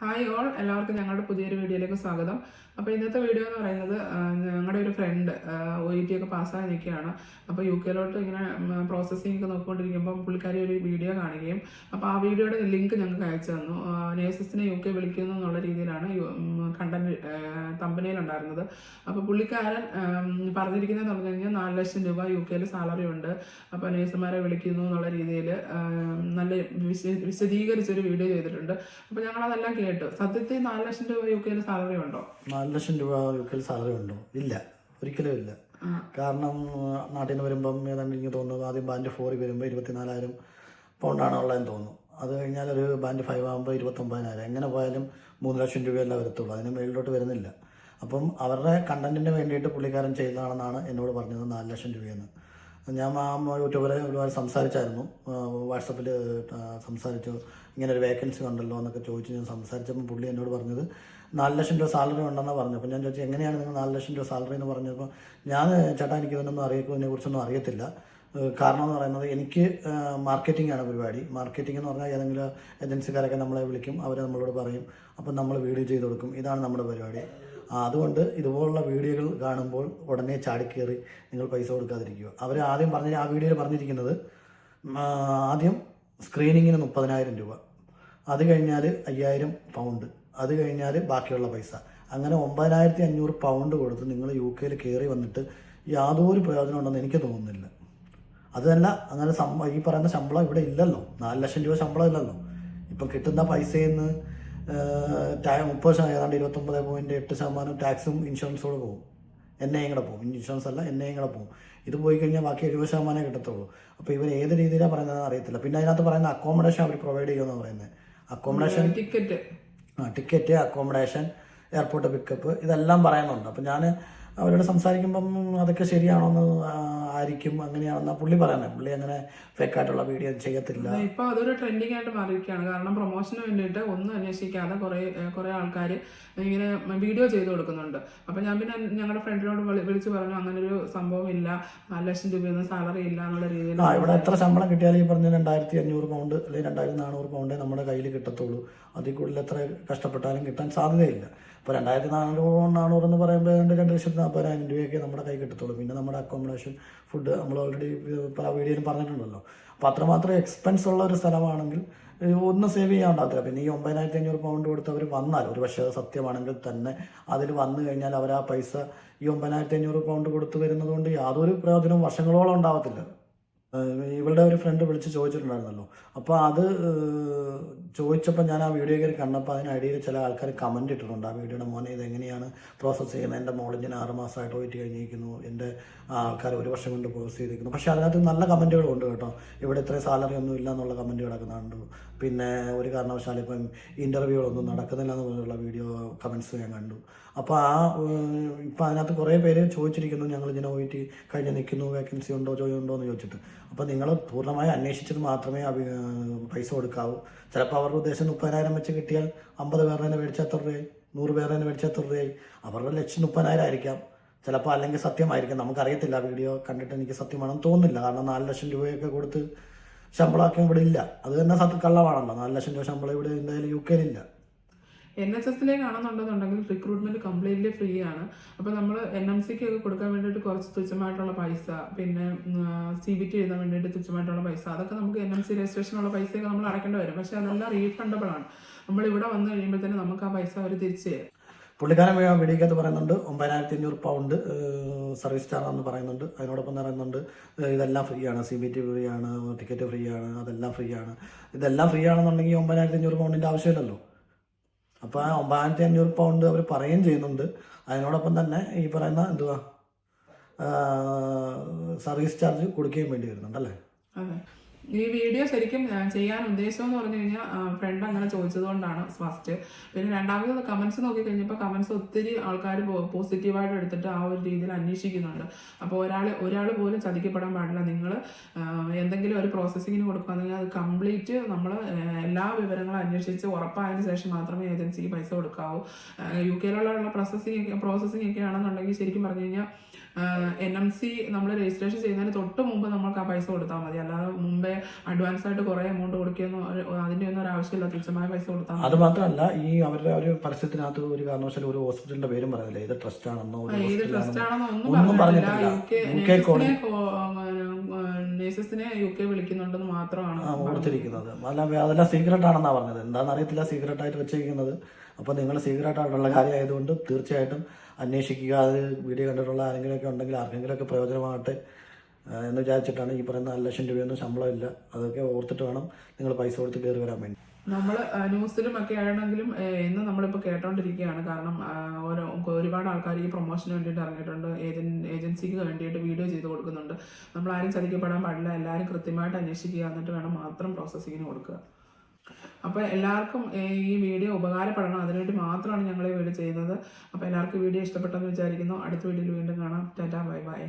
Hi all എല്ലാവർക്കും ഞങ്ങളുടെ പുതിയൊരു വീഡിയോയിലേക്ക് സ്വാഗതം. അപ്പോൾ ഇന്നത്തെ വീഡിയോ എന്ന് പറയുന്നത് ഞങ്ങളുടെ ഒരു ഫ്രണ്ട് ഒ ഇ ടി ഒക്കെ പാസ്സായി നിൽക്കുകയാണ് അപ്പോൾ യു കെയിലോട്ട് ഇങ്ങനെ പ്രോസസ്സിംഗ് ഒക്കെ നോക്കിക്കൊണ്ടിരിക്കുമ്പോൾ പുള്ളിക്കാരി ഒരു വീഡിയോ കാണുകയും അപ്പോൾ ആ വീഡിയോയുടെ ലിങ്ക് ഞങ്ങൾക്ക് അയച്ചു തന്നു. നേഴ്സസിനെ യു കെ വിളിക്കുന്നു എന്നുള്ള രീതിയിലാണ് കണ്ടന്റ് കമ്പനിയിലുണ്ടായിരുന്നത് അപ്പോൾ പുള്ളിക്കാരൻ പറഞ്ഞിരിക്കുന്നതെന്ന് പറഞ്ഞു കഴിഞ്ഞാൽ നാല് ലക്ഷം രൂപ യു കെയിൽ സാലറി ഉണ്ട്. അപ്പോൾ നേഴ്സുമാരെ വിളിക്കുന്നു എന്നുള്ള രീതിയിൽ നല്ല വിശ- വിശദീകരിച്ചൊരു വീഡിയോ ചെയ്തിട്ടുണ്ട്. അപ്പോൾ ഞങ്ങളതെല്ലാം കേട്ടു. സത്യത്തിൽ നാല് ലക്ഷം രൂപ യു കെയിൽ സാലറി ഉണ്ടോ? നാല് ലക്ഷം രൂപ യു കെയിൽ സാലറി ഉണ്ടോ? ഇല്ല. ഒരിക്കലും ഇല്ല. കാരണം നാട്ടിൽ നിന്ന് വരുമ്പം ഏതാണ്ട് എനിക്ക് തോന്നുന്നത് ആദ്യം ബാൻഡ് ഫോറിൽ വരുമ്പോൾ ഇരുപത്തിനാലായിരം പൗണ്ടാണ് ഉള്ളതെന്ന് തോന്നുന്നു. അത് കഴിഞ്ഞാൽ ഒരു ബാൻഡ് ഫൈവ് ആകുമ്പോൾ ഇരുപത്തൊമ്പതിനായിരം. എങ്ങനെ പോയാലും മൂന്ന് ലക്ഷം രൂപയല്ല വരത്തുള്ളൂ. അതിന് മേളിലോട്ട് വരുന്നില്ല. അപ്പം അവരുടെ കണ്ടന്റിന് വേണ്ടിയിട്ട് പുള്ളിക്കാരൻ ചെയ്യുന്നതാണെന്നാണ് എന്നോട് പറഞ്ഞത് നാല് ലക്ഷം രൂപയെന്ന്. ഞാൻ ആ യൂട്യൂബറെ ഒരുപാട് സംസാരിച്ചായിരുന്നു. വാട്സപ്പിൽ സംസാരിച്ചു. ഇങ്ങനെ ഒരു വേക്കൻസി ഉണ്ടല്ലോ എന്നൊക്കെ ചോദിച്ചു ഞാൻ സംസാരിച്ചപ്പോൾ പുള്ളി എന്നോട് പറഞ്ഞത് നാല് ലക്ഷം രൂപ സാലറി ഉണ്ടെന്ന് പറഞ്ഞു അപ്പോൾ ഞാൻ ചോദിച്ചു എങ്ങനെയാണ് നിങ്ങൾ നാല് ലക്ഷം രൂപ സാലറി എന്ന് പറഞ്ഞപ്പോൾ ഞാൻ ചേട്ടാ എനിക്ക് ഇതിനൊന്നും അറിയിക്കുന്നതിനെ കുറിച്ചൊന്നും അറിയത്തില്ല. കാരണം എന്ന് പറയുന്നത് എനിക്ക് മാർക്കറ്റിംഗ് ആണ് പരിപാടി. മാർക്കറ്റിംഗ് എന്ന് പറഞ്ഞാൽ ഏതെങ്കിലും ഏജൻസിക്കാരൊക്കെ നമ്മളെ വിളിക്കും അവർ നമ്മളോട് പറയും. അപ്പം നമ്മൾ വീഡിയോ ചെയ്ത് കൊടുക്കും. ഇതാണ് നമ്മുടെ പരിപാടി. അതുകൊണ്ട് ഇതുപോലുള്ള വീഡിയോകൾ കാണുമ്പോൾ ഉടനെ ചാടിക്കേറി നിങ്ങൾ പൈസ കൊടുക്കാതിരിക്കുക. അവർ ആദ്യം പറഞ്ഞ ആ വീഡിയോയിൽ പറഞ്ഞിരിക്കുന്നത് ആദ്യം സ്ക്രീനിങ്ങിന് മുപ്പതിനായിരം രൂപ. അത് കഴിഞ്ഞാൽ അയ്യായിരം പൗണ്ട് അത് കഴിഞ്ഞാൽ ബാക്കിയുള്ള പൈസ. അങ്ങനെ ഒമ്പതിനായിരത്തി അഞ്ഞൂറ് പൗണ്ട് കൊടുത്ത് നിങ്ങൾ യു കെയിൽ കയറി വന്നിട്ട് യാതൊരു പ്രയോജനം ഉണ്ടെന്ന് എനിക്ക് തോന്നുന്നില്ല. അതല്ല അങ്ങനെ ഈ പറയുന്ന ശമ്പളം ഇവിടെ ഇല്ലല്ലോ. നാല് ലക്ഷം രൂപ ശമ്പളം ഇല്ലല്ലോ. ഇപ്പം കിട്ടുന്ന പൈസയിൽ നിന്ന് മുപ്പത് ശതമാനം ഏതാണ്ട് ഇരുപത്തൊമ്പത് പോയിന്റ് എട്ട് ശതമാനം ടാക്സും ഇൻഷുറൻസോട് പോകും. എന്നെ കൂടെ പോകും. ഇൻഷുറൻസ് അല്ല എന്നെ കൂടെ പോകും. ഇത് പോയി കഴിഞ്ഞാൽ ബാക്കി എഴുപത് ശതമാനമേ കിട്ടത്തുള്ളൂ. അപ്പോൾ ഇവർ ഏത് രീതിയിലാണ് പറയുന്നത് അറിയത്തില്ല. പിന്നെ അതിനകത്ത് പറയുന്ന അക്കോമഡേഷൻ അവർ പ്രൊവൈഡ് ചെയ്യുമെന്ന് പറയുന്നത്. അക്കോമഡേഷൻ ടിക്കറ്റ് ആ ടിക്കറ്റ് അക്കോമഡേഷൻ എയർപോർട്ട് പിക്കപ്പ് ഇതെല്ലാം പറയുന്നുണ്ട്. അപ്പോൾ ഞാൻ അവരോട് സംസാരിക്കുമ്പം അതൊക്കെ ശരിയാണോ എന്ന് ആയിരിക്കും അങ്ങനെയാണെന്നാ പുള്ളി പറയുന്നത്. പുള്ളി അങ്ങനെ ഫേക്കായിട്ടുള്ള വീഡിയോ ചെയ്യത്തില്ല. ഇപ്പൊ അതൊരു ട്രെൻഡിങ് ആയിട്ട് മാറിയിരിക്കുകയാണ്. കാരണം പ്രൊമോഷന് വേണ്ടിയിട്ട് ഒന്നും അന്വേഷിക്കാതെ കുറെ കുറെ ആൾക്കാർ ഇങ്ങനെ വീഡിയോ ചെയ്ത് കൊടുക്കുന്നുണ്ട്. അപ്പൊ ഞാൻ പിന്നെ ഞങ്ങളുടെ ഫ്രണ്ടിനോട് വിളിച്ചു പറഞ്ഞു അങ്ങനെ ഒരു സംഭവം ഇല്ല. നാല് ലക്ഷം രൂപയൊന്നും സാലറി ഇല്ല എന്നുള്ള രീതിയിൽ ഇവിടെ എത്ര ശമ്പളം കിട്ടിയാലും ഈ പറഞ്ഞ രണ്ടായിരത്തി അഞ്ഞൂറ് പൗണ്ട് അല്ലെങ്കിൽ രണ്ടായിരത്തി നാനൂറ് പൗണ്ടേ നമ്മുടെ കയ്യിൽ കിട്ടത്തുള്ളൂ. അതിൽ കൂടുതൽ എത്ര കഷ്ടപ്പെട്ടാലും കിട്ടാൻ സാധ്യതയില്ല. ഇപ്പോൾ രണ്ടായിരത്തി നാനൂറ് നാനൂറ് എന്ന് പറയുമ്പോൾ രണ്ട് ലക്ഷത്തി നാൽപ്പതിനായിരം രൂപയൊക്കെ നമ്മുടെ കൈ കിട്ടത്തുള്ളൂ. പിന്നെ നമ്മുടെ അക്കോമഡേഷൻ ഫുഡ് നമ്മൾ ഓൾറെഡി വീഡിയോയിൽ പറഞ്ഞിട്ടുണ്ടല്ലോ. അപ്പോൾ അത്രമാത്രം എക്സ്പെൻസ് ഉള്ള ഒരു സ്ഥലമാണെങ്കിൽ ഒന്ന് സേവ് ചെയ്യാൻ ഉണ്ടാകത്തില്ല പിന്നെ ഈ ഒമ്പതിനായിരത്തി അഞ്ഞൂറ് പൗണ്ട് കൊടുത്ത് അവർ വന്നാൽ ഒരു പക്ഷേ സത്യമാണെങ്കിൽ തന്നെ അതിൽ വന്നു കഴിഞ്ഞാൽ അവർ ആ പൈസ ഈ ഒമ്പതിനായിരത്തി അഞ്ഞൂറ് പൗണ്ട് കൊടുത്ത് വരുന്നതുകൊണ്ട് യാതൊരു പ്രയോജനവും വർഷങ്ങളോളം ഉണ്ടാവത്തില്ല. ഏഹ് ഇവളുടെ ഒരു ഫ്രണ്ട് വിളിച്ച് ചോദിച്ചിട്ടുണ്ടായിരുന്നല്ലോ. അപ്പോൾ അത് ചോദിച്ചപ്പോൾ ഞാൻ ആ വീഡിയോ കയറി കണ്ടപ്പോൾ അതിനിടയിൽ ചില ആൾക്കാർ കമന്റ് ഇട്ടിട്ടുണ്ട്. ആ വീഡിയോയുടെ മോനെ ഇത് എങ്ങനെയാണ് പ്രോസസ്സ് ചെയ്യുന്നത്? എന്റെ മോളിന് ആറ് മാസമായിട്ട് പോയിട്ട് കഴിഞ്ഞിരിക്കുന്നു. എന്റെ ആൾക്കാർ ഒരു വർഷം കൊണ്ട് പ്രോസസ് ചെയ്തിരിക്കുന്നു. പക്ഷേ അതിനകത്ത് നല്ല കമന്റുകളും ഉണ്ട് കേട്ടോ. ഇവിടെ ഇത്രയും സാലറി ഒന്നും ഇല്ല എന്നുള്ള കമന്റ് കിടക്കുന്നുണ്ട്. പിന്നെ ഒരു കാരണവശാലും ഇപ്പം ഇന്റർവ്യൂകളൊന്നും നടക്കുന്നില്ല എന്നുള്ള വീഡിയോ കമൻസ് ഞാൻ കണ്ടു. അപ്പോൾ ആ ഇപ്പം അതിനകത്ത് കുറേ പേര് ചോദിച്ചിരിക്കുന്നു. ഞങ്ങൾ ഇങ്ങനെ പോയിട്ട് കഴിഞ്ഞ് നിൽക്കുന്നു. വേക്കൻസി ഉണ്ടോ? ജോലി ഉണ്ടോ? എന്ന് ചോദിച്ചിട്ട്. അപ്പോൾ നിങ്ങൾ പൂർണമായി അന്വേഷിച്ചിട്ട് മാത്രമേ പൈസ കൊടുക്കാവൂ. ചിലപ്പോൾ അവരുടെ ഉദ്ദേശം മുപ്പതിനായിരം വെച്ച് കിട്ടിയാൽ അമ്പത് പേരുടെ തന്നെ മേടിച്ച എത്ര രൂപയായി? നൂറ് പേരുടെ തന്നെ മേടിച്ച എത്ര രൂപയായി? അവരുടെ ലക്ഷ്യം മുപ്പതിനായിരം ആയിരിക്കാം. ചിലപ്പോൾ അല്ലെങ്കിൽ സത്യമായിരിക്കും. നമുക്കറിയത്തില്ല വീഡിയോ കണ്ടിട്ട് എനിക്ക് സത്യമാണെന്ന് തോന്നുന്നില്ല. കാരണം നാല് ലക്ഷം രൂപയൊക്കെ കൊടുത്ത് ശമ്പളമൊക്കെ ഇവിടെ ഇല്ല. അത് തന്നെ സത്യ കള്ളമാണല്ലോ നാല് ലക്ഷം രൂപ ശമ്പളം ഇവിടെ എന്തായാലും യു കെയിലില്ല എൻ എസ് എസിലേക്ക് ആണെന്നുണ്ടെന്നുണ്ടെങ്കിൽ റിക്രൂട്ട്മെന്റ് കംപ്ലീറ്റ്ലി ഫ്രീ ആണ്. അപ്പോൾ നമ്മൾ എൻ എം സിക്ക് ഒക്കെ കൊടുക്കാൻ വേണ്ടിയിട്ട് കുറച്ച് തുച്ഛമായിട്ടുള്ള പൈസ പിന്നെ സി ബി ടി എഴുതാൻ വേണ്ടിയിട്ട് തുച്ഛമായിട്ടുള്ള പൈസ അതൊക്കെ നമുക്ക് എൻ എം സി രജിസ്ട്രേഷനുള്ള പൈസയൊക്കെ നമ്മൾ അടയ്ക്കേണ്ടി വരും. പക്ഷേ അതെല്ലാം റീഫണ്ടബിൾ ആണ്. നമ്മൾ ഇവിടെ വന്നു തന്നെ നമുക്ക് ആ പൈസ അവർ തിരിച്ചു തരും. പുള്ളിക്കാരൻ വീഡിയോക്കകത്ത് പറയുന്നുണ്ട് ഒമ്പതിനായിരത്തി അഞ്ഞൂറ് പൗണ്ട് സർവീസ് ചാർജ് എന്ന് പറയുന്നുണ്ട്. അതിനോടൊപ്പം പറയുന്നുണ്ട് ഇതെല്ലാം ഫ്രീ ആണ്. സി ബി ടി ഫ്രീ ആണ് ടിക്കറ്റ് ഫ്രീ ആണ് അതെല്ലാം ഫ്രീ ആണ്. ഇതെല്ലാം ഫ്രീ ആണെന്നുണ്ടെങ്കിൽ ഒമ്പതിനായിരത്തി അഞ്ഞൂറ് പൗണ്ടിന്റെ ആവശ്യമില്ലല്ലോ. അപ്പോൾ ആ ഒമ്പതിനായിരത്തി അഞ്ഞൂറ് പൗണ്ട് അവർ പറയുകയും ചെയ്യുന്നുണ്ട്. അതിനോടൊപ്പം തന്നെ ഈ പറയുന്ന എന്തുവാ സർവീസ് ചാർജ് കൊടുക്കുകയും വേണ്ടി വരുന്നുണ്ട് അല്ലേ? അതെ. ഈ വീഡിയോ ശരിക്കും ചെയ്യാൻ ഉദ്ദേശം എന്ന് പറഞ്ഞു കഴിഞ്ഞാൽ ഫ്രണ്ട് അങ്ങനെ ചോദിച്ചതുകൊണ്ടാണ് ഫസ്റ്റ് പിന്നെ രണ്ടാമത് കമൻസ് നോക്കി കഴിഞ്ഞപ്പോൾ കമൻസ് ഒത്തിരി ആൾക്കാർ പോസിറ്റീവായിട്ട് എടുത്തിട്ട് ആ ഒരു രീതിയിൽ അന്വേഷിക്കുന്നുണ്ട്. അപ്പോൾ ഒരാൾ ഒരാൾ പോലും ചതിക്കപ്പെടാൻ പാടില്ല. നിങ്ങൾ എന്തെങ്കിലും ഒരു പ്രോസസ്സിങ്ങിന് കൊടുക്കുകയാണെങ്കിൽ അത് കംപ്ലീറ്റ് നമ്മൾ എല്ലാ വിവരങ്ങളും അന്വേഷിച്ച് ഉറപ്പായതിനു ശേഷം മാത്രമേ ഏജൻസിക്ക് പൈസ കൊടുക്കാവൂ. യു കെയിലുള്ള പ്രോസസ്സിങ് പ്രോസസ്സിങ് ഒക്കെ ആണെന്നുണ്ടെങ്കിൽ ശരിക്കും പറഞ്ഞു കഴിഞ്ഞാൽ എൻ എം സി നമ്മൾ രജിസ്ട്രേഷൻ ചെയ്യുന്നതിന് തൊട്ട് മുമ്പ് നമ്മൾക്ക് ആ പൈസ കൊടുത്താൽ മതി. അല്ലാതെ മുമ്പേ അഡ്വാൻസ് ആയിട്ട് കുറേ എമൗണ്ട് കൊടുക്കുകയൊന്നും അതിന്റെ അതിന്റെ ഒന്നും ഒരു ആവശ്യമില്ല. തുച്ഛമായ പൈസ കൊടുത്താൽ അത് മാത്രമല്ല ഈ അവരുടെ ഒരു പരസ്യത്തിനകത്ത് ഒരു കാരണവശാലും ഒരു ഹോസ്പിറ്റലിന്റെ പേരും പറയുന്നില്ല. ഇത് ട്രസ്റ്റ് ആണെന്നോ ഏത് hospital ട്രസ്റ്റ് ആണെന്നോ ഒന്നും പറഞ്ഞിട്ടില്ല. യു കെ UK കോടതി- നേഴ്സസിനെ യു കെ വിളിക്കുന്നുണ്ടെന്ന് മാത്രമാണ് ആ കൊടുത്തിരിക്കുന്നത് അല്ല അതെല്ലാം സീക്രട്ട് ആണെന്നാണ് പറഞ്ഞത്. എന്താണെന്ന് അറിയത്തില്ല സീക്രട്ട് ആയിട്ട് വെച്ചിരിക്കുന്നത്. അപ്പോൾ നിങ്ങൾ സീക്രട്ട് ആയിട്ടുള്ള കാര്യമായതുകൊണ്ട് തീർച്ചയായിട്ടും അന്വേഷിക്കുക. അത് വീഡിയോ കണ്ടിട്ടുള്ള ആരെങ്കിലുമൊക്കെ ഉണ്ടെങ്കിൽ ആർക്കെങ്കിലുമൊക്കെ പ്രയോജനമാകട്ടെ എന്ന് വിചാരിച്ചിട്ടാണ് ഈ പറയുന്ന നാല് ലക്ഷം രൂപയൊന്നും ശമ്പളമില്ല അതൊക്കെ ഓർത്തിട്ട് വേണം നിങ്ങൾ പൈസ കൊടുത്ത് കയറി വരാൻ വേണ്ടി. നമ്മൾ ന്യൂസിലും ഒക്കെ ആണെങ്കിലും ഇന്ന് നമ്മളിപ്പോൾ കേട്ടോണ്ടിരിക്കുകയാണ്. കാരണം ഓരോ ഒരുപാട് ആൾക്കാർ ഈ പ്രൊമോഷന് വേണ്ടിയിട്ട് ഇറങ്ങിയിട്ടുണ്ട്. ഏജൻ ഏജൻസിക്ക് വേണ്ടിയിട്ട് വീഡിയോ ചെയ്ത് കൊടുക്കുന്നുണ്ട്. നമ്മൾ ആരും ചതിക്കപ്പെടാൻ പാടില്ല. എല്ലാവരും കൃത്യമായിട്ട് അന്വേഷിക്കുക. എന്നിട്ട് വേണം മാത്രം പ്രോസസ്സിങ്ങിന് കൊടുക്കുക. അപ്പോൾ എല്ലാവർക്കും ഈ വീഡിയോ ഉപകാരപ്പെടണം. അതിനുവേണ്ടി മാത്രമാണ് ഞങ്ങൾ ഈ വീഡിയോ ചെയ്യുന്നത്. അപ്പോൾ എല്ലാവർക്കും വീഡിയോ ഇഷ്ടപ്പെട്ടെന്ന് വിചാരിക്കുന്നു. അടുത്ത വീഡിയോയിൽ വീണ്ടും കാണാം. Tata bye bye.